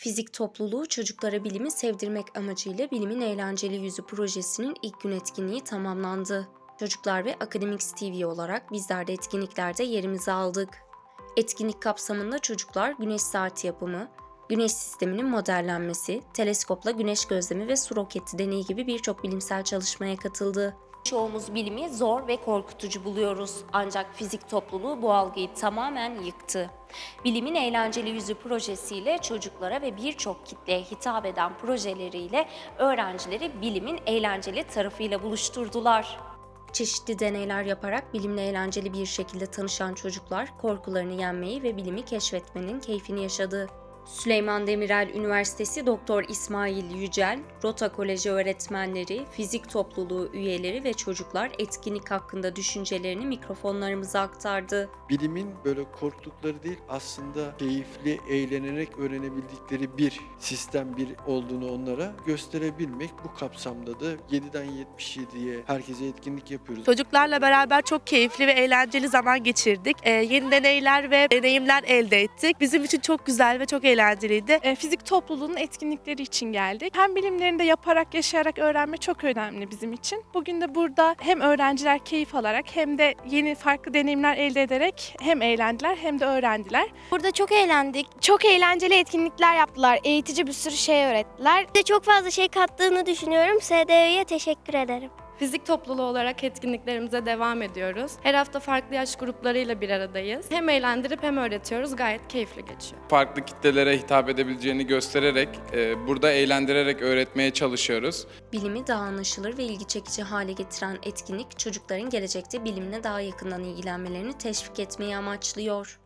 Fizik topluluğu çocuklara bilimi sevdirmek amacıyla Bilimin Eğlenceli Yüzü projesinin ilk gün etkinliği tamamlandı. Çocuklar ve Akademiks TV olarak bizler de etkinliklerde yerimizi aldık. Etkinlik kapsamında çocuklar güneş saati yapımı, güneş sisteminin modellenmesi, teleskopla güneş gözlemi ve su roketi deneyi gibi birçok bilimsel çalışmaya katıldı. Çoğumuz bilimi zor ve korkutucu buluyoruz. Ancak fizik topluluğu bu algıyı tamamen yıktı. Bilimin Eğlenceli Yüzü projesiyle çocuklara ve birçok kitleye hitap eden projeleriyle öğrencileri bilimin eğlenceli tarafıyla buluşturdular. Çeşitli deneyler yaparak bilimle eğlenceli bir şekilde tanışan çocuklar korkularını yenmeyi ve bilimi keşfetmenin keyfini yaşadı. Süleyman Demirel Üniversitesi Doktor İsmail Yücel, Rota Koleji öğretmenleri, fizik topluluğu üyeleri ve çocuklar etkinlik hakkında düşüncelerini mikrofonlarımıza aktardı. bilimin böyle korktukları değil aslında keyifli, eğlenerek öğrenebildikleri bir sistem bir olduğunu onlara gösterebilmek. Bu kapsamda da 7'den 77'ye herkese etkinlik yapıyoruz. Çocuklarla beraber çok keyifli ve eğlenceli zaman geçirdik. Ee, yeni deneyler ve deneyimler elde ettik. Bizim için çok güzel ve çok eğlenceliydi. E, fizik topluluğunun etkinlikleri için geldik. Hem bilimlerini de yaparak, yaşayarak öğrenme çok önemli bizim için. Bugün de burada hem öğrenciler keyif alarak hem de yeni farklı deneyimler elde ederek hem eğlendiler hem de öğrendiler. Burada çok eğlendik. Çok eğlenceli etkinlikler yaptılar. Eğitici bir sürü şey öğrettiler. Bize çok fazla şey kattığını düşünüyorum. SDV'ye teşekkür ederim. Fizik topluluğu olarak etkinliklerimize devam ediyoruz. Her hafta farklı yaş gruplarıyla bir aradayız. Hem eğlendirip hem öğretiyoruz. Gayet keyifli geçiyor. farklı kitlelere hitap edebileceğini göstererek, e, burada eğlendirerek öğretmeye çalışıyoruz. Bilimi daha anlaşılır ve ilgi çekici hale getiren etkinlik çocukların gelecekte bilimle daha yakından ilgilenmelerini teşvik etmeyi amaçlıyor.